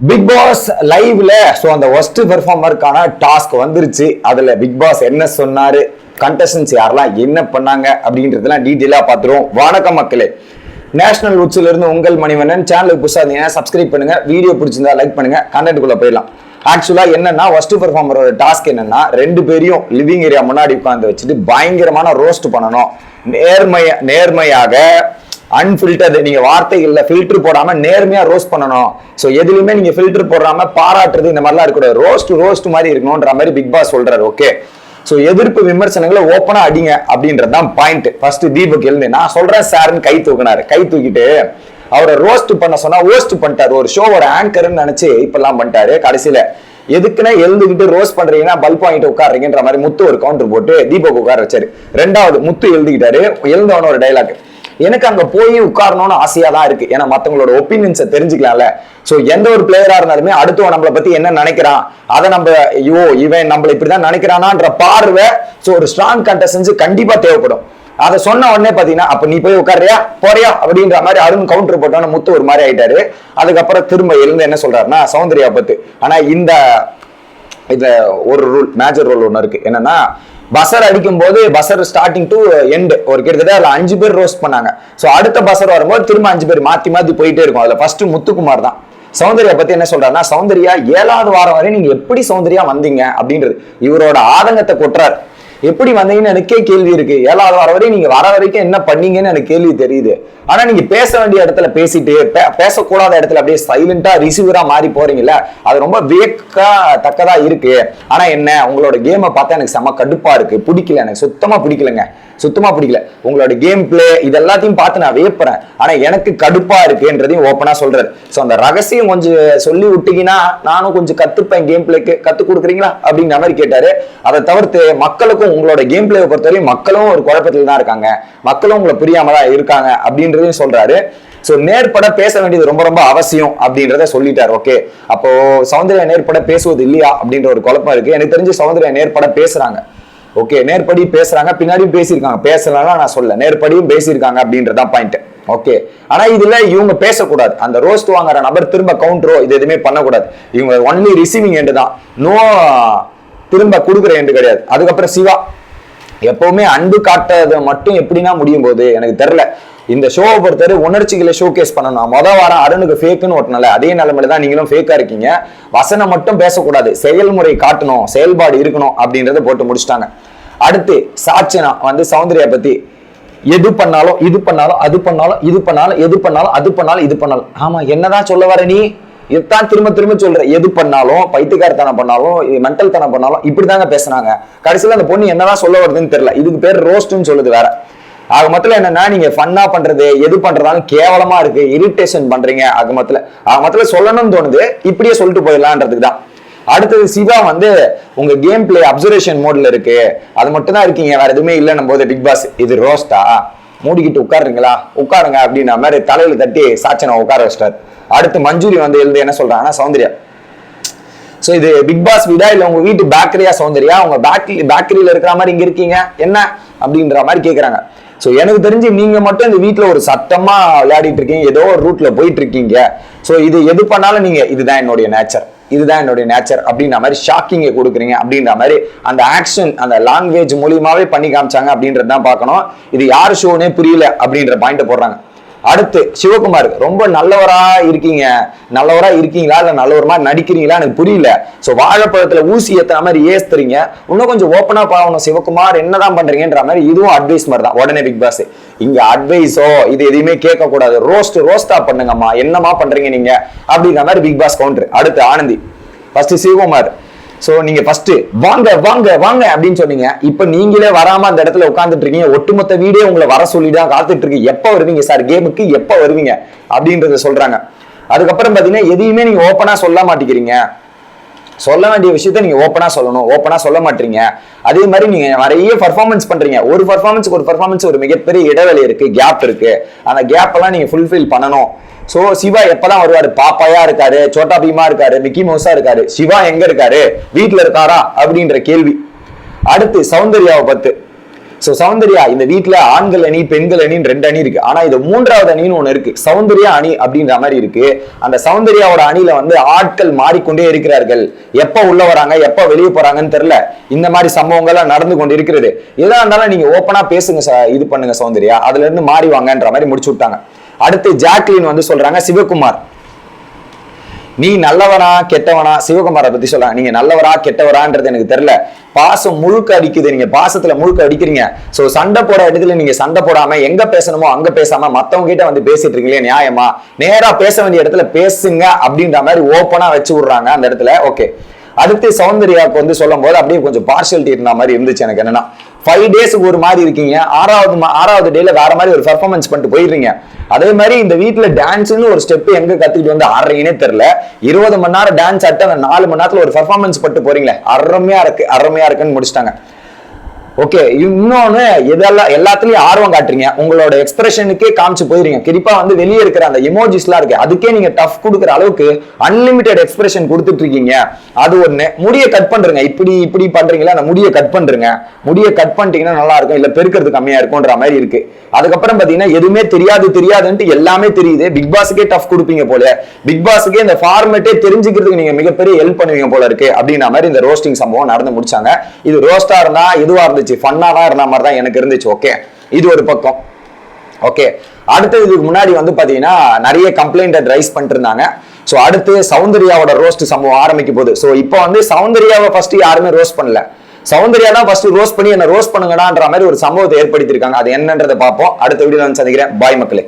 Big pass லைவ்ல so அந்த worst பெர்ஃபார்மருக்கான டாஸ்க் வந்துருச்சு. அதுல பிக் பாஸ் என்ன சொன்னாரு? கண்டஸ்டன்ஸ் யாரெல்லாம் என்ன பண்ணாங்க? அப்படின்றதெல்லாம் டீட்டெயிலாக பார்த்துருவோம். வணக்கம் மக்களே. நேஷனல் உச்சில இருந்து உங்கள் மணிவண்ணன். சேனலுக்கு புதுசாக இருந்தீங்கன்னா சப்ஸ்கிரைப் பண்ணுங்க. வீடியோ பிடிச்சிருந்தா லைக் பண்ணுங்க. கண்டென்ட்டுக்குள்ள போயிடலாம். ஆக்சுவலா என்னன்னா ஒஸ்ட் பெர்ஃபார்மரோட டாஸ்க் என்னன்னா ரெண்டு பேரையும் லிவிங் ஏரியா முன்னாடி உட்காந்து வச்சுட்டு பயங்கரமான ரோஸ்ட் பண்ணணும். நேர்மைய நேர்மையாக அன்ஃபில்டர்டு நீங்க வார்த்தைகள்ல ஃபில்டர் போடாம நேர்மையா ரோஸ்ட் பண்ணணும். ஸோ எதுலையுமே நீங்க ஃபில்டர் போடாம பாராட்டுறது இந்த மாதிரிலாம் இருக்கக்கூடாது. ரோஸ்ட் ரோஸ்ட் மாதிரி இருக்கணும்ன்ற மாதிரி பிக் பாஸ் சொல்றாரு ஓகே ஸோ எதிர்ப்பு விமர்சனங்களை ஓப்பனா அடிங்க அப்படின்றது தான் பாயிண்ட் ஃபர்ஸ்ட் தீபக் எழுந்து நான் சொல்றேன் சார்னு கை தூக்குனாரு. கை தூக்கிட்டு அவரை ரோஸ்ட் பண்ண சொன்னா ஓஸ்ட் பண்ணிட்டாரு. ஒரு ஷோவோட ஆங்கர்னு நினைச்சு இப்பெல்லாம் பண்ணிட்டாரு. கடைசியில எதுக்குன்னா எழுந்துகிட்டு ரோஸ் பண்றீங்கன்னா பல்ப் வாங்கிட்டு உட்காடுறீங்கன்ற மாதிரி முத்து ஒரு கவுண்டர் போட்டு தீபக் உட்கார வச்சாரு. ரெண்டாவது முத்து எழுதிக்கிட்டாரு. எழுந்தவன ஒரு டைலாக் எனக்கு அங்க போய் உட்காரணும்னு ஆசையா தான் இருக்கு. ஏன்னா மத்தவங்களோட ஒப்பீனியன்ஸை தெரிஞ்சுக்கலாம்ல. சோ எந்த ஒரு பிளேயரா இருந்தாலுமே அடுத்தவன் நம்மளை பத்தி என்ன நினைக்கிறான்? அதை நம்ம ஐயோ இவன் நம்மளை இப்படிதான் நினைக்கிறானான்ற பார்வை சோ ஒரு ஸ்ட்ராங் கண்டஸ்டன்ஸ் கண்டிப்பா தேவைப்படும். அதை சொன்ன உடனே பாத்தீங்கன்னா அப்ப நீ போய் உட்காரியா போறியா? அப்படின்ற மாதிரி அருண் கவுண்டர் போட்டோன்னு முத்து ஒரு மாதிரி ஆயிட்டாரு. அதுக்கப்புறம் திரும்ப எழுந்து என்ன சொல்றாருன்னா சௌந்தர்யா பத்து. ஆனா இந்த இதுல ஒரு ரூல் மேஜர் ரூல் ஒன்று இருக்கு. என்னன்னா பசர் அடிக்கும் போது பசர் ஸ்டார்டிங் டு எண்டு ஒரு கிட்டத்தட்ட அதுல அஞ்சு பேர் ரோஸ்ட் பண்ணாங்க. ஸோ அடுத்த பசர் வரும்போது திரும்ப அஞ்சு பேர் மாத்தி மாத்தி போயிட்டே இருக்கும். அதுல ஃபர்ஸ்ட் முத்துக்குமார் தான். சௌந்தர்யா பத்தி என்ன சொல்றாருன்னா சௌந்தர்யா ஏழாவது வாரம் வரை நீங்க எப்படி சௌந்தர்யா வந்தீங்க அப்படின்றது. இவரோட ஆதங்கத்தை கொட்டுறாரு. எப்படி வந்தீங்கன்னு எனக்கே கேள்வி இருக்கு. ஏழாவது வர வரை நீங்க வர வரைக்கும் என்ன பண்ணீங்கன்னு எனக்கு கேள்வி தெரியுது. ஆனா நீங்க பேச வேண்டிய இடத்துல பேசிட்டு பேசக்கூடாத இடத்துல அப்படியே சைலண்டா ரிசீவரா மாறி போறீங்கல்ல அது ரொம்ப வியக்கா தக்கதா இருக்கு. ஆனா என்ன உங்களோட கேமை பார்த்தா எனக்கு செம கடுப்பா இருக்கு. பிடிக்கல எனக்கு சுத்தமா பிடிக்கலங்க. சுத்தமா பிடிக்கல. உங்களோட கேம் பிளே இது எல்லாத்தையும் பார்த்து நான் வியப்புறேன். ஆனா எனக்கு கடுப்பா இருக்குன்றதையும் ஓப்பனா சொல்றாரு. ஸோ அந்த ரகசியம் கொஞ்சம் சொல்லி விட்டீங்கன்னா நானும் கொஞ்சம் கத்துப்பேன் கேம் பிளேக்கு கத்து கொடுக்குறீங்களா? அப்படிங்கிற மாதிரி கேட்டாரு. அதை தவிர்த்து மக்களுக்கும் உங்களோட கேம் பிளேவை பொறுத்தவரையும் மக்களும் ஒரு குழப்பத்தில் தான் இருக்காங்க. மக்களும் உங்களை புரியாம தான் இருக்காங்க அப்படின்றதையும் சொல்றாரு. ஸோ நேர்பட பேச வேண்டியது ரொம்ப ரொம்ப அவசியம் அப்படின்றத சொல்லிட்டார். ஓகே அப்போ சௌந்தர்யா நேர்பட பேசுவது இல்லையா அப்படின்ற ஒரு குழப்பம் இருக்கு. எனக்கு தெரிஞ்சு சௌந்தர்யா நேர்பட பேசுறாங்க. ஓகே நேர்படி பேசுறாங்க பின்னாடியும் பேசியிருக்காங்க. பேசலாம் நான் சொல்ல நேர்படியும் பேசியிருக்காங்க அப்படின்றதான் பாயிண்ட் ஓகே ஆனா இதுல இவங்க பேசக்கூடாது. அந்த ரோஸ்ட் வாங்குற நபர் திரும்ப கவுண்டரோ இது எதுவுமே பண்ணக்கூடாது. இவங்க ஒன்லி ரிசீவிங் எண்டு தான். நோ திரும்ப கொடுக்குற எண்டு கிடையாது. அதுக்கப்புறம் சிவா. எப்பவுமே அன்பு காட்டுறது மட்டும் எப்படின்னா முடியும் போது எனக்கு தெரியல. இந்த ஷோவை பொறுத்தவரை உணர்ச்சிகளை ஷோகேஸ் பண்ணணும். மொதல் வாரம் அருணுக்கு ஃபேக்குன்னு ஓட்டினால அதே நிலைமையில தான் நீங்களும் ஃபேக்காக இருக்கீங்க. வசனம் மட்டும் பேசக்கூடாது. செயல்முறை காட்டணும். செயல்பாடு இருக்கணும் அப்படின்றத போட்டு முடிச்சிட்டாங்க. அடுத்து சாட்சினா வந்து சௌந்தர்யா பத்தி எது பண்ணாலும் இது பண்ணாலும் அது பண்ணாலும் இது பண்ணாலும் எது பண்ணாலும் அது பண்ணாலும் இது பண்ணாலும். ஆமா என்னதான் சொல்ல வர நீ? இதுதான் திரும்ப திரும்ப சொல்ற. எது பண்ணாலும் பைத்தியக்காரத்தனம் பண்ணாலும் மென்டல் தனம் பண்ணாலும் இப்படிதாங்க பேசுனாங்க. கடைசியில் அந்த பொண்ணு என்னதான் சொல்ல வருதுன்னு தெரியல. இதுக்கு பேர் ரோஸ்ட்னு சொல்லுது வேற. ஆக மொத்தத்தில் என்னன்னா நீங்க ஃபன்னா பண்றது எது பண்றதாலும் கேவலமா இருக்கு இரிட்டேஷன் பண்றீங்க ஆக மொத்தத்தில். ஆக மொத்தத்தில் சொல்லணும்னு தோணுது இப்படியே சொல்லிட்டு போயிடலான்றதுக்கு தான். அடுத்தது சிவா வந்து உங்க கேம் பிளே அப்சர்வேஷன் மோட்ல இருக்கு. அது மட்டும் தான் இருக்கீங்க வேற எதுவுமே இல்லைன்னும் போது பிக் பாஸ் இது ரோஸ்டா மூடிக்கிட்டு உட்காருங்களா உட்காருங்க அப்படின்னா மாதிரி தலையில தட்டி சாச்சனை உட்கார வச்சிட்டாரு. அடுத்து மஞ்சூரி வந்து எழுந்து என்ன சொல்றாங்கன்னா சௌந்தர்யா ஸோ இது பிக் பாஸ் வீடா இல்லை உங்க வீட்டு பேக்கரியா சௌந்தர்யா? உங்க பேக்கரி பேக்கரியில இருக்கிற மாதிரி இங்க இருக்கீங்க. என்ன? அப்படின்ற மாதிரி கேட்குறாங்க ஸோ எனக்கு தெரிஞ்சு நீங்க மட்டும் இந்த வீட்டில் ஒரு சத்தமா விளையாடிட்டு இருக்கீங்க. ஏதோ ஒரு ரூட்ல போயிட்டு இருக்கீங்க. ஸோ இது எது பண்ணாலும் நீங்க இதுதான் என்னுடைய நேச்சர் இதுதான் என்னுடைய நேச்சர் அப்படின்ற மாதிரி ஷாக்கிங்கை கொடுக்குறீங்க. அப்படின்ற மாதிரி அந்த ஆக்ஷன் அந்த லாங்குவேஜ் மூலியமாவே பண்ணி காமிச்சாங்க அப்படின்றது தான் பார்க்கணும். இது யார் ஷோனே புரியல அப்படின்ற பாயிண்ட் போடுறாங்க. அடுத்து சிவகுமார் ரொம்ப நல்லவரா இருக்கீங்க. நல்லவரா இருக்கீங்களா? இல்ல நல்லவர் மாதிரி நடிக்கிறீங்களா? எனக்கு புரியல. சோ வாழைப்பழத்துல ஊசி ஏத்துற மாதிரி ஏத்துறீங்க. இன்னும் கொஞ்சம் ஓப்பனா பாவணும் சிவகுமார் என்னதான் பண்றீங்கன்ற மாதிரி இதுவும் அட்வைஸ் மாதிரி தான். உடனே பிக் பாஸ் இங்க அட்வைஸோ இது எதையுமே கேட்க கூடாது ரோஸ்ட் ரோஸ்டா பண்ணுங்கம்மா. என்னமா பண்றீங்க நீங்க? அப்படிங்கிற மாதிரி பிக் பாஸ் கவுண்டர் அடுத்து ஆனந்தி. ஃபர்ஸ்ட் சிவகுமார். சோ நீங்க ஃபர்ஸ்ட் வாங்க வாங்க வாங்க அப்படின்னு சொன்னீங்க. இப்ப நீங்களே வராம அந்த இடத்துல உட்கார்ந்துட்டு இருக்கீங்க. ஒட்டுமொத்த வீடே உங்களை வர சொல்லி தான் காத்துட்டு இருக்கு. எப்ப வருவீங்க சார் கேமுக்கு எப்ப வருவீங்க? அப்படின்றத சொல்றாங்க. அதுக்கப்புறம் பாத்தீங்கன்னா எதையுமே நீங்க ஓப்பனா சொல்ல மாட்டேங்கிறீங்க. சொல்ல வேண்டிய விஷயத்த நீங்க ஓப்பனா சொல்லணும் ஓப்பனா சொல்ல மாட்டீங்க. அதே மாதிரி நீங்க நிறைய பர்ஃபார்மன்ஸ் பண்றீங்க. ஒரு பர்ஃபார்மன்ஸ்க்கு ஒரு பர்ஃபார்மன்ஸ் ஒரு மிகப்பெரிய இடைவெளி இருக்கு கேப் இருக்கு. அந்த கேப் எல்லாம் நீங்க ஃபுல்ஃபில் பண்ணணும். சோ சிவா எப்பதான் வருவாரு? பாப்பாயா இருக்காரு சோட்டா பீமா இருக்காரு மிக்கி மவுஸா இருக்காரு. சிவா எங்க இருக்காரு? வீட்டுல இருக்காரா? அப்படின்ற கேள்வி. அடுத்து சௌந்தர்யாவை பத்து. சோ சௌந்தர்யா இந்த வீட்டில் ஆண்கள் அணி பெண்கள் அணின்னு ரெண்டு அணி இருக்கு. ஆனா இது மூன்றாவது அணின்னு ஒண்ணு இருக்கு. சௌந்தர்யா அணி அப்படின்ற மாதிரி இருக்கு. அந்த சௌந்தர்யாவோட அணியில வந்து ஆட்கள் மாறிக்கொண்டே இருக்கிறார்கள். எப்ப உள்ள வராங்க எப்ப வெளியே போறாங்கன்னு தெரியல. இந்த மாதிரி சம்பவங்கள்லாம் நடந்து கொண்டு இருக்கிறது எதா இருந்தாலும் நீங்க ஓப்பனா பேசுங்க இது பண்ணுங்க சௌந்தர்யா. அதுல இருந்து மாறி வாங்கன்ற மாதிரி முடிச்சு விட்டாங்க. அடுத்து ஜாக்லின் வந்து சொல்றாங்க சிவகுமார். நீ நல்லவனா கெட்டவனா சிவகுமாரை பத்தி சொல்றாங்க நீங்க நல்லவரா கெட்டவரான்றது எனக்கு தெரியல. பாசம் முழுக்க அடிக்குது. நீங்க பாசத்துல முழுக்க அடிக்கிறீங்க. சோ சண்டை போட இடத்துல நீங்க சண்டை போடாம எங்க பேசணுமோ அங்க பேசாம மத்தவங்க கிட்ட வந்து பேசிட்டு இருக்கீங்களே நியாயமா? நேரா பேச வேண்டிய இடத்துல பேசுங்க அப்படின்ற மாதிரி ஓப்பனா வச்சு விடுறாங்க அந்த இடத்துல. ஓகே அடுத்து சௌந்தர்யாவுக்கு வந்து சொல்லும் போது அப்படியே கொஞ்சம் பார்ஷியலிட்டி இருந்த மாதிரி இருந்துச்சு எனக்கு என்னன்னா. ஃபைவ் டேஸ்க்கு ஒரு மாதிரி இருக்கீங்க. ஆறாவது ஆறாவது டேல வேற மாதிரி ஒரு பெர்ஃபார்மன்ஸ் பண்ணிட்டு போயிடுறீங்க. அதே மாதிரி இந்த வீட்டில் டான்ஸ்னு ஒரு ஸ்டெப் எங்க கத்துக்கிட்டு வந்து ஆடுறீங்கன்னே தெரியல. இருபது மணி நேரம் டான்ஸ் ஆட்டு அந்த நாலு மணி நேரத்தில் ஒரு பெர்ஃபார்மன்ஸ் பண்ணிட்டு போறீங்களே. அருமையா இருக்கு அருமையா இருக்குன்னு முடிச்சிட்டாங்க. ஓகே இன்னொன்னு இதெல்லாம் எல்லாத்துலயும் ஆர்வம் காட்டுறீங்க. உங்களோட எக்ஸ்பிரஷனுக்கே காமிச்சு போயிருங்க குறிப்பா வந்து வெளியே இருக்கிற அந்த எமோஜிஸ்லாம் இருக்கு. அதுக்கே நீங்க டஃப் கொடுக்குற அளவுக்கு அன்லிமிட்டெட் எக்ஸ்பிரஷன் கொடுத்துட்டு இருக்கீங்க. அது ஒண்ணு. முடிய கட் பண்றீங்க. இப்படி இப்படி பண்றீங்களா? அந்த முடிய கட் பண்றீங்க. முடிய கட் பண்ணிட்டீங்கன்னா நல்லா இருக்கும். இல்ல பெருக்கிறது கம்மியா இருக்கும்ன்ற மாதிரி இருக்கு. அதுக்கப்புறம் பாத்தீங்கன்னா எதுவுமே தெரியாது தெரியாதுன்ட்டு எல்லாமே தெரியுது. பிக் பாஸுக்கே டஃப் கொடுப்பீங்க போல. பிக் பாஸுக்கே இந்த ஃபார்மேட்டே தெரிஞ்சுக்கிறதுக்கு நீங்க மிகப்பெரிய ஹெல்ப் பண்ணுவீங்க போல இருக்கு. அப்படின்ற மாதிரி இந்த ரோஸ்டிங் சம்பவம் நடந்து முடிச்சாங்க. இது ரோஸ்டா இருந்தா இதுவா இருந்துச்சு. ஃபன்னாக தான் இருந்த மாதிரி தான் எனக்கு இருந்துச்சு ஓகே இது ஒரு பக்கம் ஓகே அடுத்து இதுக்கு முன்னாடி வந்து பார்த்தீங்கன்னா நிறைய கம்ப்ளைண்ட் ரைஸ் பண்ணிருந்தாங்க ஸோ அடுத்து சௌந்தர்யாவோட ரோஸ்ட் சம்பவம் ஆரம்பிக்க போகுது. ஸோ இப்போ வந்து சௌந்தர்யாவை ஃபர்ஸ்ட் யாருமே ரோஸ்ட் பண்ணல. சௌந்தர்யா தான் ஃபர்ஸ்ட் ரோஸ்ட் பண்ணி என்ன ரோஸ்ட் பண்ணுங்கடான்ற மாதிரி ஒரு சம்பவத்தை ஏற்படுத்தியிருக்காங்க. அது என்னன்றதை பார்ப்போம். அடுத்த வீடியோ வந்து சந்திக்கிறேன். பாய் மக்களே.